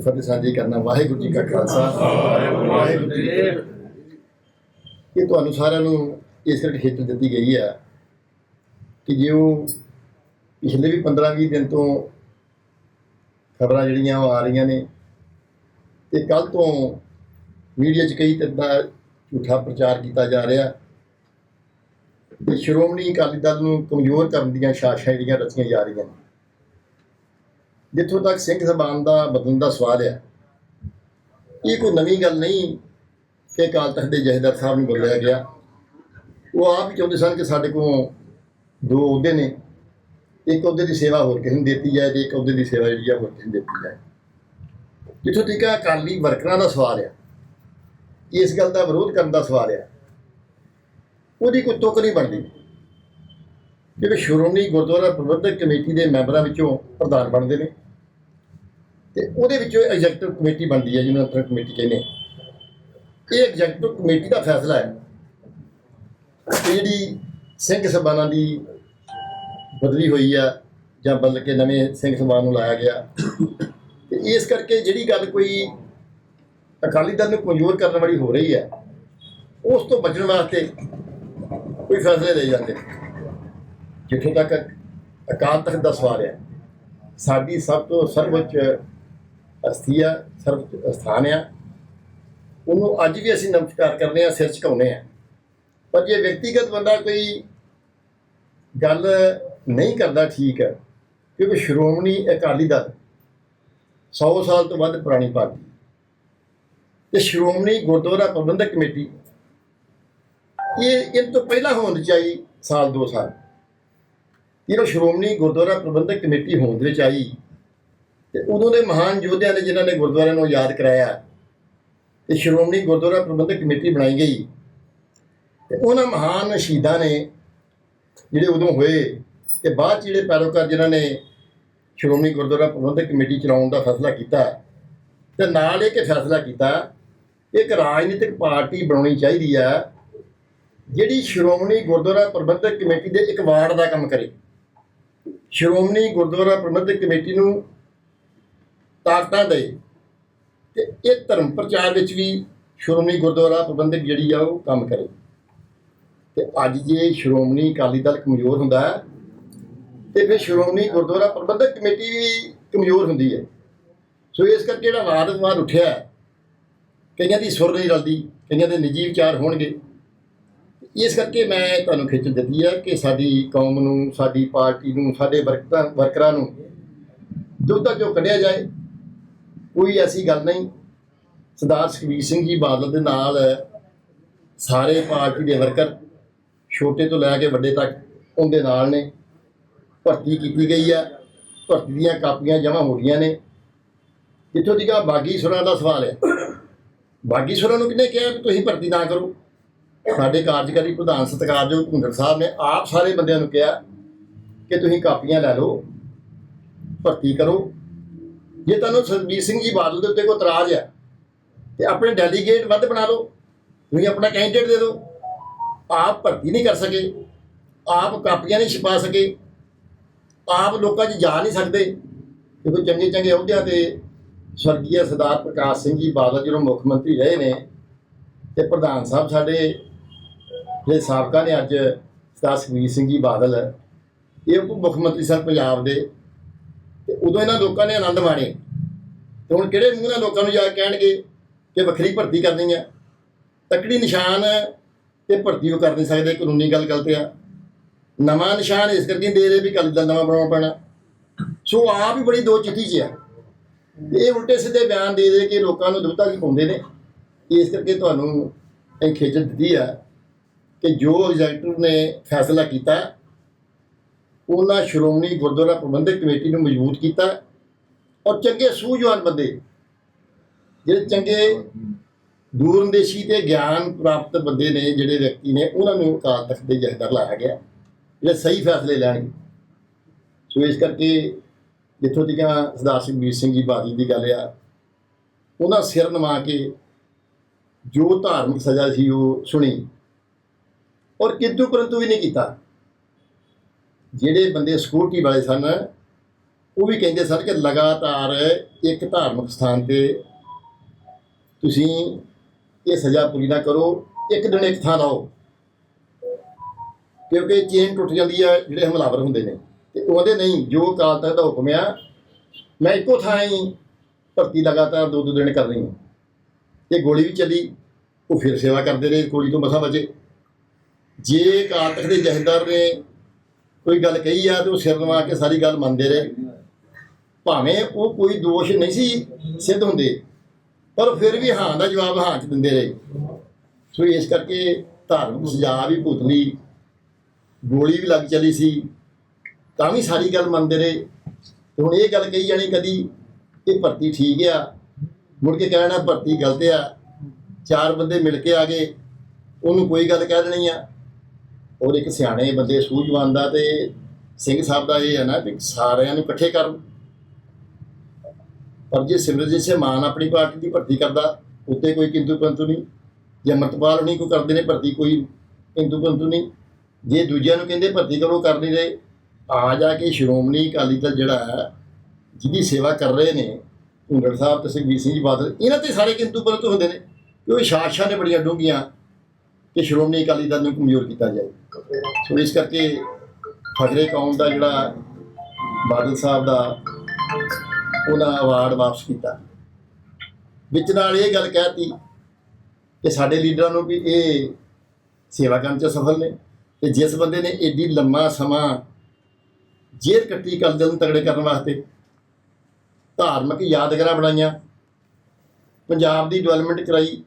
ਫਤਿਹ ਸਾਂਝੀ ਕਰਨਾ ਵਾਹਿਗੁਰੂ ਜੀ ਕਾ ਖਾਲਸਾ। ਵਾਹਿਗੁਰੂ ਜੀ ਇਹ ਤੁਹਾਨੂੰ ਸਾਰਿਆਂ ਨੂੰ ਇਸ ਕਰਕੇ ਖੇਤਰ ਦਿੱਤੀ ਗਈ ਹੈ ਕਿ ਜਿਉਂ ਪਿਛਲੇ ਵੀ 15-20 ਦਿਨ ਤੋਂ ਖਬਰਾਂ ਜਿਹੜੀਆਂ ਉਹ ਆ ਰਹੀਆਂ ਨੇ ਤੇ ਕੱਲ ਤੋਂ ਮੀਡੀਆ 'ਚ ਕਈ ਤਰ੍ਹਾਂ ਦਾ ਝੂਠਾ ਪ੍ਰਚਾਰ ਕੀਤਾ ਜਾ ਰਿਹਾ ਤੇ ਸ਼੍ਰੋਮਣੀ ਅਕਾਲੀ ਦਲ ਨੂੰ ਕਮਜ਼ੋਰ ਕਰਨ ਦੀਆਂ ਸਾਜ਼ਿਸ਼ਾਂ ਜਿਹੜੀਆਂ ਰਚੀਆਂ ਜਾ ਰਹੀਆਂ ਨੇ। ਜਿੱਥੋਂ ਤੱਕ ਸਿੰਘ ਸਭਾਨ ਦਾ ਬਦਲਣ ਦਾ ਸਵਾਲ ਹੈ ਇਹ ਕੋਈ ਨਵੀਂ ਗੱਲ ਨਹੀਂ ਕਿ ਅਕਾਲ ਤਖਤ ਦੇ ਜਹੇਦਾਰ ਸਾਹਿਬ ਨੂੰ ਬੁਲਾਇਆ ਗਿਆ। ਉਹ ਆਪ ਹੀ ਚਾਹੁੰਦੇ ਸਨ ਕਿ ਸਾਡੇ ਕੋਲ ਦੋ ਅਹੁਦੇ ਨੇ, ਇੱਕ ਅਹੁਦੇ ਦੀ ਸੇਵਾ ਹੋਰ ਕਿਸੇ ਨੂੰ ਦਿੱਤੀ ਜਾਏ ਤੇ ਇੱਕ ਅਹੁਦੇ ਦੀ ਸੇਵਾ ਜਿਹੜੀ ਆ ਹੋਰ ਕਿਸੇ ਨੂੰ ਦਿੱਤੀ ਜਾਏ। ਜਿੱਥੋਂ ਤੱਕ ਅਕਾਲੀ ਵਰਕਰਾਂ ਦਾ ਸਵਾਲ ਹੈ ਇਸ ਗੱਲ ਦਾ ਵਿਰੋਧ ਕਰਨ ਦਾ ਸਵਾਲ ਹੈ ਉਹਦੀ ਕੋਈ ਤੁਕ ਨਹੀਂ ਬਣਦੀ। ਕਿਉਂਕਿ ਸ਼੍ਰੋਮਣੀ ਗੁਰਦੁਆਰਾ ਪ੍ਰਬੰਧਕ ਕਮੇਟੀ ਦੇ ਮੈਂਬਰਾਂ ਵਿੱਚੋਂ ਪ੍ਰਧਾਨ ਬਣਦੇ ਨੇ। ਤੇ ਉਹਦੇ ਵਿੱਚੋਂ ਐਗਜ਼ੈਕਟਿਵ ਕਮੇਟੀ ਬਣਦੀ ਹੈ, ਜਿਹਨੂੰ ਅੰਤਰ ਕਮੇਟੀ ਕਹਿੰਦੇ ਇਹ ਐਗਜ਼ੈਕਟਿਵ ਕਮੇਟੀ ਦਾ ਫੈਸਲਾ ਹੈ ਜਿਹੜੀ ਸਿੰਘ ਸਭਾਨਾਂ ਦੀ ਬਦਲੀ ਹੋਈ ਆ, ਜਾਂ ਬਦਲ ਕੇ ਨਵੇਂ ਸਿੰਘ ਸਭਾ ਨੂੰ ਲਾਇਆ ਗਿਆ। ਤੇ ਇਸ ਕਰਕੇ ਜਿਹੜੀ ਗੱਲ ਕੋਈ ਅਕਾਲੀ ਦਲ ਨੂੰ ਕਮਜ਼ੋਰ ਕਰਨ ਵਾਲੀ ਹੋ ਰਹੀ ਹੈ, ਉਸ ਤੋਂ ਬਚਣ ਵਾਸਤੇ ਕੋਈ ਫੈਸਲੇ ਲਏ ਜਾਂਦੇ ਨੇ। ਜਿੱਥੋਂ ਤੱਕ ਅਕਾਲ ਤਖਤ ਦਾ ਸਵਾਲ ਹੈ, ਸਾਡੀ ਸਭ ਤੋਂ ਸਰਵਉੱਚ ਅਸਥੀਆ ਸਰਵ ਸਥਾਨ ਆ। ਉਹਨੂੰ ਅੱਜ ਵੀ ਅਸੀਂ ਨਮਸਕਾਰ ਕਰਦੇ ਆ ਸਿਰ ਝੁਕਾਉਂਦੇ ਆ ਪਰ ਜੇ ਵਿਅਕਤੀਗਤ ਬੰਦਾ ਕੋਈ ਗੱਲ ਨਹੀਂ ਕਰਦਾ ਠੀਕ ਹੈ ਕਿਉਂਕਿ ਸ਼੍ਰੋਮਣੀ ਅਕਾਲੀ ਦਲ 100 ਸਾਲ ਤੋਂ ਵੱਧ ਪੁਰਾਣੀ ਪਾਰਟੀ ਤੇ ਸ਼੍ਰੋਮਣੀ ਗੁਰਦੁਆਰਾ ਪ੍ਰਬੰਧਕ ਕਮੇਟੀ, ਇਹ ਇਹ ਤੋਂ ਪਹਿਲਾਂ ਹੋਣ ਚਾਹੀ ਸਾਲ ਦੋ ਸਾਲ। ਜਦੋਂ ਸ਼੍ਰੋਮਣੀ ਗੁਰਦੁਆਰਾ ਪ੍ਰਬੰਧਕ ਕਮੇਟੀ ਹੋਂਦ ਵਿੱਚ ਆਈ ਤੇ ਉਦੋਂ ਦੇ ਮਹਾਨ ਯੋਧਿਆਂ ਨੇ ਜਿਨ੍ਹਾਂ ਨੇ ਗੁਰਦੁਆਰਿਆਂ ਨੂੰ ਯਾਦ ਕਰਾਇਆ ਤੇ ਸ਼੍ਰੋਮਣੀ ਗੁਰਦੁਆਰਾ ਪ੍ਰਬੰਧਕ ਕਮੇਟੀ ਬਣਾਈ ਗਈ। ਤੇ ਉਹਨਾਂ ਮਹਾਨ ਸ਼ਹੀਦਾਂ ਨੇ ਜਿਹੜੇ ਉਦੋਂ ਹੋਏ ਤੇ ਬਾਅਦ 'ਚ ਜਿਹੜੇ ਪੈਰੋਕਾਰ ਜਿਨ੍ਹਾਂ ਨੇ ਸ਼੍ਰੋਮਣੀ ਗੁਰਦੁਆਰਾ ਪ੍ਰਬੰਧਕ ਕਮੇਟੀ ਚਲਾਉਣ ਦਾ ਫੈਸਲਾ ਕੀਤਾ ਤੇ ਨਾਲ ਇਹ ਕਿ ਫੈਸਲਾ ਕੀਤਾ, ਇੱਕ ਰਾਜਨੀਤਿਕ ਪਾਰਟੀ ਬਣਾਉਣੀ ਚਾਹੀਦੀ ਆ ਜਿਹੜੀ ਸ਼੍ਰੋਮਣੀ ਗੁਰਦੁਆਰਾ ਪ੍ਰਬੰਧਕ ਕਮੇਟੀ ਦੇ ਇੱਕ ਵਾਰਡ ਦਾ ਕੰਮ ਕਰੇ। ਸ਼੍ਰੋਮਣੀ ਗੁਰਦੁਆਰਾ ਪ੍ਰਬੰਧਕ ਕਮੇਟੀ ਨੂੰ ਤਾਕਤਾਂ ਦੇ ਤੇ ਇਹ ਧਰਮ ਪ੍ਰਚਾਰ ਵਿੱਚ ਵੀ ਸ਼੍ਰੋਮਣੀ ਗੁਰਦੁਆਰਾ ਪ੍ਰਬੰਧਕ ਜਿਹੜੀ ਆ ਉਹ ਕੰਮ ਕਰੇ। ਤੇ ਅੱਜ ਜੇ ਸ਼੍ਰੋਮਣੀ ਅਕਾਲੀ ਦਲ ਕਮਜ਼ੋਰ ਹੁੰਦਾ ਹੈ, ਤੇ ਫਿਰ ਸ਼੍ਰੋਮਣੀ ਗੁਰਦੁਆਰਾ ਪ੍ਰਬੰਧਕ ਕਮੇਟੀ ਵੀ ਕਮਜ਼ੋਰ ਹੁੰਦੀ ਹੈ। ਸੋ ਇਸ ਕਰਕੇ ਜਿਹੜਾ ਵਾਰ-ਵਾਰ ਉੱਠਿਆ ਕਈਆਂ ਦੀ ਸੁਰ ਨਹੀਂ ਰਲਦੀ, ਕਈਆਂ ਦੇ ਨਿੱਜੀ ਵਿਚਾਰ ਹੋਣਗੇ। ਇਸ ਕਰਕੇ ਮੈਂ ਤੁਹਾਨੂੰ ਖਿੱਚ ਦਿੱਤੀ ਹੈ ਕਿ ਸਾਡੀ ਕੌਮ ਨੂੰ, ਸਾਡੀ ਪਾਰਟੀ ਨੂੰ, ਸਾਡੇ ਵਰਕਰਾਂ ਵਰਕਰਾਂ ਨੂੰ ਦੁੱਧਾ ਜੋ ਕੱਢਿਆ ਜਾਏ। ਕੋਈ ਐਸੀ ਗੱਲ ਨਹੀਂ। ਸਰਦਾਰ ਸੁਖਬੀਰ ਸਿੰਘ ਜੀ ਬਾਦਲ ਦੇ ਨਾਲ ਸਾਰੇ ਪਾਰਟੀ ਦੇ ਵਰਕਰ ਛੋਟੇ ਤੋਂ ਲੈ ਕੇ ਵੱਡੇ ਤੱਕ ਉਹਦੇ ਨਾਲ ਨੇ। ਭਰਤੀ ਕੀਤੀ ਗਈ ਹੈ ਭਰਤੀ ਦੀਆਂ ਕਾਪੀਆਂ ਜਮ੍ਹਾਂ ਹੋ ਗਈਆਂ ਨੇ। ਜਿੱਥੋਂ ਦੀ ਆਹ ਬਾਗੀ ਸੁਰਾਂ ਦਾ ਸਵਾਲ ਹੈ। ਬਾਗੀ ਸੁਰਾਂ ਨੂੰ ਕਿਹਨੇ ਕਿਹਾ ਤੁਸੀਂ ਭਰਤੀ ਨਾ ਕਰੋ? ਸਾਡੇ ਕਾਰਜਕਾਰੀ ਪ੍ਰਧਾਨ ਸਤਿਕਾਰਯੋਗ ਭੁੰਦਰ ਸਾਹਿਬ ਨੇ ਆਪ ਸਾਰੇ ਬੰਦਿਆਂ ਨੂੰ ਕਿਹਾ ਕਿ ਤੁਸੀਂ ਕਾਪੀਆਂ ਲੈ ਲਓ, ਭਰਤੀ ਕਰੋ। ਜੇ ਤੁਹਾਨੂੰ ਸਰਬੀਰ ਸਿੰਘ ਜੀ ਬਾਦਲ ਦੇ ਉੱਤੇ ਕੋਈ ਇਤਰਾਜ਼ ਹੈ, ਤੇ ਆਪਣੇ ਡੈਲੀਗੇਟ ਵੱਧ ਬਣਾ ਲਓ, ਤੁਸੀਂ ਆਪਣਾ ਕੈਂਡੀਡੇਟ ਦੇ ਦਿਓ। ਆਪ ਭਰਤੀ ਨਹੀਂ ਕਰ ਸਕੇ, ਆਪ ਕਾਪੀਆਂ ਨਹੀਂ ਛਪਾ ਸਕੇ, ਆਪ ਲੋਕਾਂ 'ਚ ਜਾ ਨਹੀਂ ਸਕਦੇ। ਕਿਉਂਕਿ ਚੰਗੇ ਚੰਗੇ ਅਹੁਦਿਆਂ ਤੇ ਸਵਰਗੀ ਸਰਦਾਰ ਪ੍ਰਕਾਸ਼ ਸਿੰਘ ਜੀ ਬਾਦਲ ਜਦੋਂ ਮੁੱਖ ਮੰਤਰੀ ਰਹੇ ਨੇ, ਤੇ ਪ੍ਰਧਾਨ ਸਾਹਿਬ ਸਾਡੇ ਜਿਹੜੇ ਸਾਬਕਾ ਨੇ ਅੱਜ ਸਰਦਾਰ ਸੁਖਬੀਰ ਸਿੰਘ ਜੀ ਬਾਦਲ, ਇਹ ਉਪ ਮੁੱਖ ਮੰਤਰੀ ਸਨ ਪੰਜਾਬ ਦੇ, ਤੇ ਉਦੋਂ ਇਹਨਾਂ ਲੋਕਾਂ ਨੇ ਆਨੰਦ ਮਾਣੇ। ਤੇ ਹੁਣ ਕਿਹੜੇ ਮੂੰਹ ਨਾਲ ਲੋਕਾਂ ਨੂੰ ਜਾ ਕਹਿਣਗੇ ਕਿ ਵੱਖਰੀ ਭਰਤੀ ਕਰਨੀ ਹੈ ਤਕੜੀ ਨਿਸ਼ਾਨ ਤੇ ਭਰਤੀ ਉਹ ਕਰ ਨਹੀਂ ਸਕਦੇ, ਕਾਨੂੰਨੀ ਗੱਲ ਗਲਤ ਆ। ਨਵਾਂ ਨਿਸ਼ਾਨ ਇਸ ਕਰਕੇ ਦੇ ਰਹੇ ਵੀ ਕੱਲ ਦਾ ਨਵਾਂ ਬਣਾਉਣਾ ਪੈਣਾ। ਸੋ ਆਪ ਹੀ ਬੜੀ ਦੋ ਚਿੱਠੀ 'ਚ ਆ। ਇਹ ਉਲਟੇ ਸਿੱਧੇ ਬਿਆਨ ਦੇ ਦੇ ਕੇ ਲੋਕਾਂ ਨੂੰ ਦੁਬਤਾ ਕੀ ਪਾਉਂਦੇ ਨੇ। ਇਸ ਕਰਕੇ ਤੁਹਾਨੂੰ ਇਹ ਖੇਚ ਦਿੱਤੀ ਆ। ਕਿ ਜੋ ਐਗਜ਼ੈਕਟਿਵ ਨੇ ਫੈਸਲਾ ਕੀਤਾ, ਉਹਨਾਂ ਸ਼੍ਰੋਮਣੀ ਗੁਰਦੁਆਰਾ ਪ੍ਰਬੰਧਕ ਕਮੇਟੀ ਨੂੰ ਮਜ਼ਬੂਤ ਕੀਤਾ ਔਰ ਚੰਗੇ ਸੂਝਵਾਨ ਬੰਦੇ, ਜਿਹੜੇ ਚੰਗੇ ਦੂਰੰਦੇਸ਼ੀ ਤੇ ਗਿਆਨ ਪ੍ਰਾਪਤ ਬੰਦੇ ਨੇ, ਜਿਹੜੇ ਵਿਅਕਤੀ ਨੇ, ਉਹਨਾਂ ਨੂੰ ਅਕਾਲ ਤਖਤ ਦੇ ਜਹਦਰ ਲਾਇਆ ਗਿਆ, ਜਿਹੜੇ ਸਹੀ ਫੈਸਲੇ ਲੈਣਗੇ। ਸੋ ਇਸ ਕਰਕੇ ਜਿੱਥੋਂ ਤੱਕ ਸਰਦਾਰ ਸੁਖਬੀਰ ਸਿੰਘ ਜੀ ਬਾਦਲ ਦੀ ਗੱਲ ਆ, ਉਹਨਾਂ ਸਿਰ ਨਵਾ ਕੇ ਜੋ ਧਾਰਮਿਕ ਸਜ਼ਾ ਸੀ ਉਹ ਸੁਣੀ। ਔਰ ਕਿੰਤੂ ਪਰੰਤੂ ਵੀ ਨਹੀਂ ਕੀਤਾ। ਜਿਹੜੇ ਬੰਦੇ ਸਿਕਿਉਰਟੀ ਵਾਲੇ ਸਨ, ਉਹ ਵੀ ਕਹਿੰਦੇ ਸਨ ਕਿ ਲਗਾਤਾਰ ਇੱਕ ਧਾਰਮਿਕ ਸਥਾਨ ਤੇ ਤੁਸੀਂ ਇਹ ਸਜ਼ਾ ਪੂਰੀ ਨਾ ਕਰੋ, ਇੱਕ ਦਿਨ ਇੱਕ ਥਾਂ ਲਾਓ ਕਿਉਂਕਿ ਚੇਨ ਟੁੱਟ ਜਾਂਦੀ ਹੈ ਜਿਹੜੇ ਹਮਲਾਵਰ ਹੁੰਦੇ ਨੇ। ਤੇ ਉਹਦੇ ਨਹੀਂ, ਜੋ ਅਕਾਲ ਤਖਤ ਦਾ ਹੁਕਮ ਆ, ਮੈਂ ਇੱਕੋ ਥਾਂ ਹੀ ਭਰਤੀ ਲਗਾਤਾਰ ਦੋ ਦੋ ਦਿਨ ਕਰ ਰਹੀ ਹਾਂ। ਤੇ ਗੋਲੀ ਵੀ ਚੱਲੀ, ਉਹ ਫਿਰ ਸੇਵਾ ਕਰਦੇ ਰਹੇ, ਗੋਲੀ ਤੋਂ ਮਸਾ ਬਚੇ। ਜੇ ਅਕਾਲ ਤਖਤ ਦੇ ਜਥੇਦਾਰ ਨੇ ਕੋਈ ਗੱਲ ਕਹੀ ਆ ਤੇ ਉਹ ਸਿਰ ਨਵਾ ਕੇ ਸਾਰੀ ਗੱਲ ਮੰਨਦੇ ਰਹੇ। ਭਾਵੇਂ ਉਹ ਕੋਈ ਦੋਸ਼ ਨਹੀਂ ਸੀ ਸਿੱਧ ਹੁੰਦੇ, ਪਰ ਫਿਰ ਵੀ ਹਾਂ ਦਾ ਜਵਾਬ ਹਾਂ ਚ ਦਿੰਦੇ ਰਹੇ। ਸੋ ਇਸ ਕਰਕੇ ਧਾਰਮਿਕ ਸਜ਼ਾ ਵੀ ਭੁਗਤ ਗੋਲੀ ਵੀ ਲੱਗ ਚਲੀ ਸੀ, ਤਾਂ ਵੀ ਸਾਰੀ ਗੱਲ ਮੰਨਦੇ ਰਹੇ। ਤੇ ਹੁਣ ਇਹ ਗੱਲ ਕਹੀ ਜਾਣੀ ਕਦੀ, ਇਹ ਭਰਤੀ ਠੀਕ ਆ। ਮੁੜ ਕੇ ਕਹਿਣਾ ਭਰਤੀ ਗਲਤ ਆ। ਚਾਰ ਬੰਦੇ ਮਿਲ ਕੇ ਆ ਗਏ, ਉਹਨੂੰ ਕੋਈ ਗੱਲ ਕਹਿ ਦੇਣੀ ਆ। ਔਰ ਇੱਕ ਸਿਆਣੇ ਬੰਦੇ ਸੂਝਵਾਨ ਦਾ ਤੇ ਸਿੰਘ ਸਾਹਿਬ ਦਾ ਇਹ ਹੈ ਨਾ ਵੀ ਸਾਰਿਆਂ ਨੂੰ ਇਕੱਠੇ ਕਰਨ। ਪਰ ਜੇ ਸਿਮਰਜੀਤ ਸਿੰਘ ਮਾਨ ਆਪਣੀ ਪਾਰਟੀ ਦੀ ਭਰਤੀ ਕਰਦਾ, ਉੱਤੇ ਕੋਈ ਕਿੰਤੂ ਪਰੰਤੂ ਨਹੀਂ। ਜੇ ਅਮਰਤਪਾਲ ਨਹੀਂ ਕੋਈ ਕਰਦੇ ਨੇ ਭਰਤੀ, ਕੋਈ ਕਿੰਤੂ ਪਰੰਤੂ ਨਹੀਂ। ਜੇ ਦੂਜਿਆਂ ਨੂੰ ਕਹਿੰਦੇ ਭਰਤੀ ਕਰੋ, ਕਰ ਨਹੀਂ ਰਹੇ ਆ ਜਾ ਕੇ ਸ਼੍ਰੋਮਣੀ ਅਕਾਲੀ ਦਲ ਜਿਹੜਾ ਹੈ, ਜਿਹਦੀ ਸੇਵਾ ਕਰ ਰਹੇ ਨੇ ਭੁੰਡਰ ਸਾਹਿਬ ਤੇ ਸੁਖਬੀਰ ਸਿੰਘ ਜੀ ਬਾਦਲ, ਇਹਨਾਂ ਤੇ ਸਾਰੇ ਕਿੰਤੂ ਪਰੰਤੂ ਹੁੰਦੇ ਨੇ। ਕਿਉਂਕਿ ਸ਼ਾਸਕਾਂ ਨੇ ਬੜੀਆਂ ਡੂੰਘੀਆਂ ਕਿ ਸ਼੍ਰੋਮਣੀ ਅਕਾਲੀ ਦਲ ਨੂੰ ਕਮਜ਼ੋਰ ਕੀਤਾ ਜਾਏ। ਸੋ ਇਸ ਕਰਕੇ ਫਖਰੇ ਕੌਮ ਦਾ ਜਿਹੜਾ ਬਾਦਲ ਸਾਹਿਬ ਦਾ ਉਹਨਾਂ ਅਵਾਰਡ ਵਾਪਸ ਕੀਤਾ। ਵਿੱਚ ਨਾਲ ਇਹ ਗੱਲ ਕਹਿਤੀ ਕਿ ਸਾਡੇ ਲੀਡਰਾਂ ਨੂੰ ਵੀ ਇਹ ਸੇਵਾ ਕਰਨ ਚ ਸਫਲ ਨੇ ਤੇ ਜਿਸ ਬੰਦੇ ਨੇ ਏਡੀ ਲੰਮਾ ਸਮਾਂ ਜੇਲ੍ਹ ਕੱਟੀ ਕਲਦਲ ਨੂੰ ਤਗੜੇ ਕਰਨ ਵਾਸਤੇ ਧਾਰਮਿਕ ਯਾਦਗਾਰਾਂ ਬਣਾਈਆਂ, ਪੰਜਾਬ ਦੀ ਡਿਵੈਲਪਮੈਂਟ ਕਰਾਈ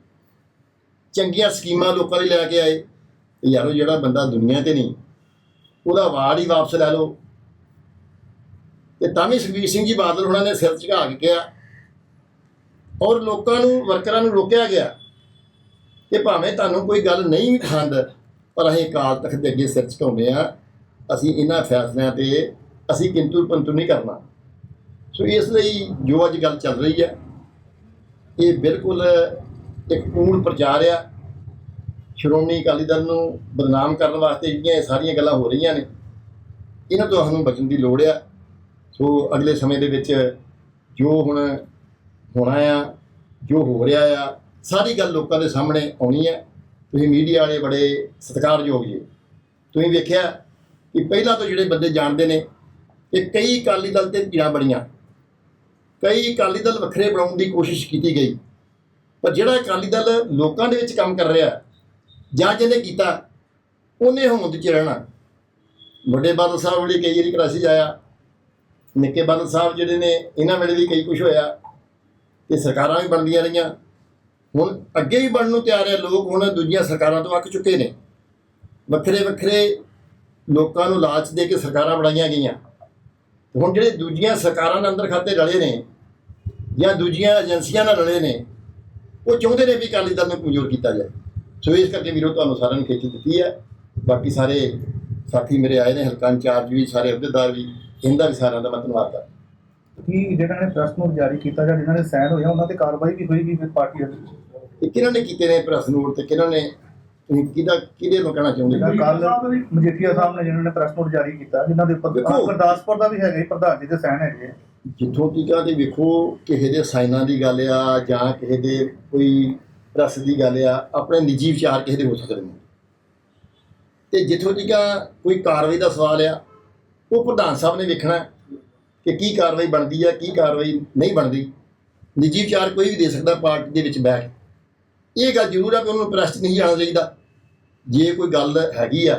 ਚੰਗੀਆਂ ਸਕੀਮਾਂ ਲੋਕਾਂ ਲਈ ਲੈ ਕੇ ਆਏ। ਤੇ ਯਾਰੋ, ਜਿਹੜਾ ਬੰਦਾ ਦੁਨੀਆ ਤੇ ਨਹੀਂ, ਉਹਦਾ ਵਾਰਡ ਹੀ ਵਾਪਸ ਲੈ ਲਓ। ਤੇ ਤਾਂ ਵੀ ਸੁਖਬੀਰ ਸਿੰਘ ਜੀ ਬਾਦਲ ਉਹਨਾਂ ਨੇ ਸਿਰ ਝੁਕਾ ਕੇ ਕਿਹਾ। ਔਰ ਲੋਕਾਂ ਨੂੰ, ਵਰਕਰਾਂ ਨੂੰ ਰੋਕਿਆ ਗਿਆ ਕਿ ਭਾਵੇਂ ਤੁਹਾਨੂੰ ਕੋਈ ਗੱਲ ਨਹੀਂ ਵੀ ਪਸੰਦ, ਪਰ ਅਸੀਂ ਅਕਾਲ ਤਖਤ ਦੇ ਅੱਗੇ ਸਿਰ ਝੁਕਾਉਂਦੇ ਆ ਅਸੀਂ ਇਹਨਾਂ ਫੈਸਲਿਆਂ ਤੇ, ਅਸੀਂ ਕਿੰਤੂ ਪੰਤੂ ਨਹੀਂ ਕਰਨਾ। ਸੋ ਇਸ ਲਈ ਜੋ ਅੱਜ ਗੱਲ ਚੱਲ ਰਹੀ ਹੈ, ਇਹ ਬਿਲਕੁਲ ਇੱਕ ਪੂਰਨ ਪ੍ਰਚਾਰ ਆ ਸ਼੍ਰੋਮਣੀ ਅਕਾਲੀ ਦਲ ਨੂੰ ਬਦਨਾਮ ਕਰਨ ਵਾਸਤੇ ਜਿਹੜੀਆਂ ਇਹ ਸਾਰੀਆਂ ਗੱਲਾਂ ਹੋ ਰਹੀਆਂ ਨੇ, ਇਹਨਾਂ ਤੋਂ ਸਾਨੂੰ ਬਚਣ ਦੀ ਲੋੜ ਆ। ਸੋ ਅਗਲੇ ਸਮੇਂ ਦੇ ਵਿੱਚ ਜੋ ਹੁਣ ਹੋਣਾ ਆ, ਜੋ ਹੋ ਰਿਹਾ ਆ, ਸਾਰੀ ਗੱਲ ਲੋਕਾਂ ਦੇ ਸਾਹਮਣੇ ਆਉਣੀ ਹੈ ਤੁਸੀਂ ਮੀਡੀਆ ਵਾਲੇ ਬੜੇ ਸਤਿਕਾਰਯੋਗ ਜੀ। ਤੁਸੀਂ ਵੇਖਿਆ ਕਿ ਪਹਿਲਾਂ ਤੋਂ ਜਿਹੜੇ ਬੰਦੇ ਜਾਣਦੇ ਨੇ ਕਿ ਕਈ ਅਕਾਲੀ ਦਲ ਤੇ ਧਿਰਾਂ ਬਣੀਆਂ। ਕਈ ਅਕਾਲੀ ਦਲ ਵੱਖਰੇ ਬਣਾਉਣ ਦੀ ਕੋਸ਼ਿਸ਼ ਕੀਤੀ ਗਈ। ਪਰ ਜਿਹੜਾ ਅਕਾਲੀ ਦਲ ਲੋਕਾਂ ਦੇ ਵਿੱਚ ਕੰਮ ਕਰ ਰਿਹਾ, ਜਾਂ ਜਿਹਨੇ ਕੀਤਾ, ਉਹਨੇ ਹੋਂਦ 'ਚ ਰਹਿਣਾ। ਵੱਡੇ ਬਾਦਲ ਸਾਹਿਬ ਵੇਲੇ ਕਈ ਵਾਰੀ ਕਰਾਸੀ ਆਇਆ, ਨਿੱਕੇ ਬਾਦਲ ਸਾਹਿਬ ਜਿਹੜੇ ਨੇ, ਇਹਨਾਂ ਵੇਲੇ ਵੀ ਕਈ ਕੁਝ ਹੋਇਆ, ਤੇ ਸਰਕਾਰਾਂ ਵੀ ਬਣਦੀਆਂ ਰਹੀਆਂ। ਹੁਣ ਅੱਗੇ ਵੀ ਬਣਨ ਨੂੰ ਤਿਆਰ ਹੈ, ਲੋਕ ਹੁਣ ਦੂਜੀਆਂ ਸਰਕਾਰਾਂ ਤੋਂ ਅੱਕ ਚੁੱਕੇ ਨੇ। ਵੱਖਰੇ ਵੱਖਰੇ ਲੋਕਾਂ ਨੂੰ ਲਾਲਚ ਦੇ ਕੇ ਸਰਕਾਰਾਂ ਬਣਾਈਆਂ ਗਈਆਂ। ਹੁਣ ਜਿਹੜੇ ਦੂਜੀਆਂ ਸਰਕਾਰਾਂ ਨਾਲ ਅੰਦਰ ਖਾਤੇ ਰਲੇ ਨੇ, ਜਾਂ ਦੂਜੀਆਂ ਏਜੰਸੀਆਂ ਨਾਲ ਰਲੇ ਨੇ ਉਹ ਚਾਹੁੰਦੇ ਨੇ ਵੀ ਅਕਾਲੀ ਦਲ ਨੂੰ ਕਮਜ਼ੋਰ ਕੀਤਾ ਜਾਏ। ਸੋ ਇਸ ਕਰਕੇ ਵੀਰੋ ਤੁਹਾਨੂੰ ਸਾਰਿਆਂ ਨੂੰ ਖੇਤੀ ਦਿੱਤੀ ਹੈ। ਬਾਕੀ ਸਾਰੇ ਸਾਥੀ ਮੇਰੇ ਆਏ ਨੇ ਹਲਕਾ ਇੰਚਾਰਜ ਵੀ ਸਾਰੇ ਅਹੁਦੇਦਾਰ ਵੀ ਇਹਦਾ ਵੀ ਸਾਰਿਆਂ ਦਾ ਮੈਂ ਧੰਨਵਾਦ ਕਰਦਾ। ਕੀ ਜਿਹੜਾ ਨੇ ਪ੍ਰੈਸ ਨੋਟ ਜਾਰੀ ਕੀਤਾ ਜਾਂ ਜਿਨ੍ਹਾਂ ਨੇ ਸਾਈਨ ਹੋਇਆ ਉਹਨਾਂ ਤੇ ਕਾਰਵਾਈ ਵੀ ਹੋਏਗੀ ਫਿਰ ਪਾਰਟੀ ਇਹ ਕਿਹਨਾਂ ਨੇ ਕੀਤੇ ਨੇ ਪ੍ਰੈਸ ਨੋਟ ਤੇ ਕਿਹਨਾਂ ਨੇ ਤੁਸੀਂ ਕਿਹਦਾ ਕਿਹਦੇ ਨੂੰ ਕਹਿਣਾ ਚਾਹੁੰਦੇ ਜਿਹੜਾ ਕੱਲ ਮਜੀਠੀਆ ਸਾਹਿਬ ਨੇ ਜਿਨ੍ਹਾਂ ਨੇ ਪ੍ਰੈਸ ਨੋਟ ਜਾਰੀ ਕੀਤਾ ਜਿਨ੍ਹਾਂ ਦੇ ਉੱਪਰ ਗੁਰਦਾਸਪੁਰ ਦਾ ਵੀ ਹੈਗਾ ਜੀ ਪ੍ਰਧਾਨ ਜੀ ਦੇ ਸਾਈਨ ਹੈਗੇ। ਜਿੱਥੋਂ ਤੀਕਾ ਤੇ ਵੇਖੋ ਕਿਸੇ ਦੇ ਸਾਈਨਾਂ ਦੀ ਗੱਲ ਆ ਜਾਂ ਕਿਸੇ ਦੇ ਕੋਈ ਪ੍ਰੈਸ ਦੀ ਗੱਲ ਆ, ਆਪਣੇ ਨਿੱਜੀ ਵਿਚਾਰ ਕਿਸੇ ਦੇ ਹੋ ਸਕਦੇ ਨੇ। ਤੇ ਜਿੱਥੋਂ ਤੀਕਾ ਕੋਈ ਕਾਰਵਾਈ ਦਾ ਸਵਾਲ ਆ, ਉਹ ਪ੍ਰਧਾਨ ਸਾਹਿਬ ਨੇ ਵੇਖਣਾ ਕਿ ਕੀ ਕਾਰਵਾਈ ਬਣਦੀ ਆ, ਕੀ ਕਾਰਵਾਈ ਨਹੀਂ ਬਣਦੀ। ਨਿੱਜੀ ਵਿਚਾਰ ਕੋਈ ਵੀ ਦੇ ਸਕਦਾ ਪਾਰਟੀ ਦੇ ਵਿੱਚ ਬੈਠ ਇਹ ਗੱਲ ਜ਼ਰੂਰ ਆ ਕਿ ਉਹਨੂੰ ਪ੍ਰੈਸ 'ਚ ਨਹੀਂ ਜਾਣਾ ਚਾਹੀਦਾ। ਜੇ ਕੋਈ ਗੱਲ ਹੈਗੀ ਆ,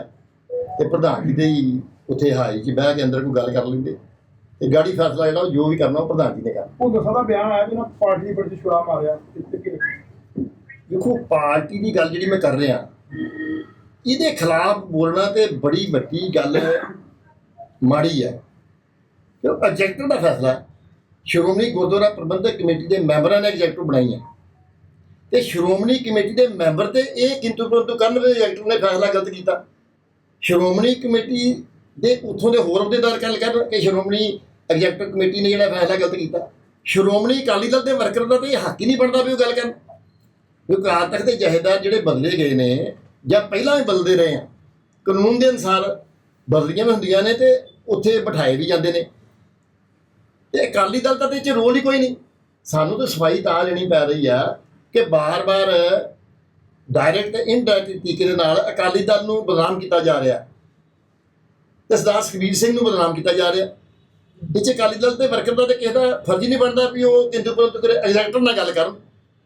ਤੇ ਪ੍ਰਧਾਨ ਜੀ ਦੇ ਹੀ ਉੱਥੇ ਹਾਈ 'ਚ ਬਹਿ ਕੇ ਅੰਦਰ ਕੋਈ ਗੱਲ ਕਰ ਲੈਂਦੇ। ਤੇ ਗਾੜੀ ਫੈਸਲਾ ਜਿਹੜਾ ਉਹ ਜੋ ਵੀ ਕਰਨਾ ਉਹ ਪ੍ਰਧਾਨ ਜੀ ਨੇ ਕਰਨਾ। ਉਹ ਦਸਾਂ ਦਾ ਬਿਆਨ ਆਇਆ ਨਾ ਪਾਰਟੀ ਦੀ ਬੜੀ ਛੁਰਾ ਮਾਰਿਆ ਦੇਖੋ ਪਾਰਟੀ ਦੀ ਗੱਲ ਜਿਹੜੀ ਮੈਂ ਕਰ ਰਿਹਾ ਇਹਦੇ ਖਿਲਾਫ ਬੋਲਣਾ ਤੇ ਬੜੀ ਵੱਡੀ ਗੱਲ ਮਾੜੀ ਹੈ। ਕਿਉਂ? ਐਗਜ਼ੈਕਟਿਵ ਦਾ ਫੈਸਲਾ ਸ਼੍ਰੋਮਣੀ ਗੁਰਦੁਆਰਾ ਪ੍ਰਬੰਧਕ ਕਮੇਟੀ ਦੇ ਮੈਂਬਰਾਂ ਨੇ ਐਗਜ਼ੈਕਟਿਵ ਬਣਾਈ ਹੈ। ਤੇ ਸ਼੍ਰੋਮਣੀ ਕਮੇਟੀ ਦੇ ਮੈਂਬਰ ਤੇ ਇਹ ਕਿੰਤੂ ਪਰੰਤੂ ਕਰਨ ਵੇ ਐਗਜ਼ੈਕਟਿਵ ਨੇ ਫੈਸਲਾ ਗਲਤ ਕੀਤਾ। ਸ਼੍ਰੋਮਣੀ ਕਮੇਟੀ ਦੇ ਉੱਥੋਂ ਦੇ ਹੋਰ ਅਹੁਦੇਦਾਰ ਗੱਲ ਕਰਨ ਕਿ ਸ਼੍ਰੋਮਣੀ ਐਗਜ਼ੈਕਟਿਵ ਕਮੇਟੀ ਨੇ ਜਿਹੜਾ ਫੈਸਲਾ ਗਲਤ ਕੀਤਾ। ਸ਼੍ਰੋਮਣੀ ਅਕਾਲੀ ਦਲ ਦੇ ਵਰਕਰ ਦਾ ਤੇ ਇਹ ਹੱਕ ਹੀ ਨਹੀਂ ਬਣਦਾ ਵੀ ਉਹ ਗੱਲ ਕਰਨ। ਕਿਉਂਕਿ ਆਜ ਤੱਕ ਦੇ ਜਹੇਦਾਰ ਜਿਹੜੇ ਬਦਲੇ ਗਏ ਨੇ ਜਾਂ ਪਹਿਲਾਂ ਵੀ ਬਦਲਦੇ ਰਹੇ ਆ, ਕਾਨੂੰਨ ਦੇ ਅਨਸਾਰ ਬਦਲੀਆਂ ਵੀ ਹੁੰਦੀਆਂ ਨੇ ਤੇ ਉੱਥੇ ਬਿਠਾਏ ਵੀ ਜਾਂਦੇ ਨੇ। ਤੇ ਅਕਾਲੀ ਦਲ ਦਾ ਤੇ ਇਹ 'ਚ ਰੋਲ ਹੀ ਕੋਈ ਨਹੀਂ। ਸਾਨੂੰ ਤਾਂ ਸਫ਼ਾਈ ਤਾਂ ਲੈਣੀ ਪੈ ਰਹੀ ਆ ਕਿ ਬਾਰ-ਬਾਰ ਡਾਇਰੈਕਟ ਤੇ ਇਨਡਾਇਰੈਕਟ ਤਰੀਕੇ ਦੇ ਨਾਲ ਅਕਾਲੀ ਦਲ ਨੂੰ ਬਦਨਾਮ ਕੀਤਾ ਜਾ ਰਿਹਾ। ਤੇ ਸਰਦਾਰ ਸੁਖਬੀਰ ਸਿੰਘ ਨੂੰ ਬਦਨਾਮ ਕੀਤਾ ਜਾ ਰਿਹਾ। ਇਹ 'ਚ ਅਕਾਲੀ ਦਲ ਤੇ ਵਰਕਰ ਦਾ ਤੇ ਕਿਸੇ ਦਾ ਫਰਜ਼ ਹੀ ਨਹੀਂ ਬਣਦਾ ਵੀ ਉਹ ਕਿੰਦੂ ਪਰੰਤੂ ਕਰੇ ਐਗਜ਼ੈਕਟਰ ਨਾਲ ਗੱਲ ਕਰਨ।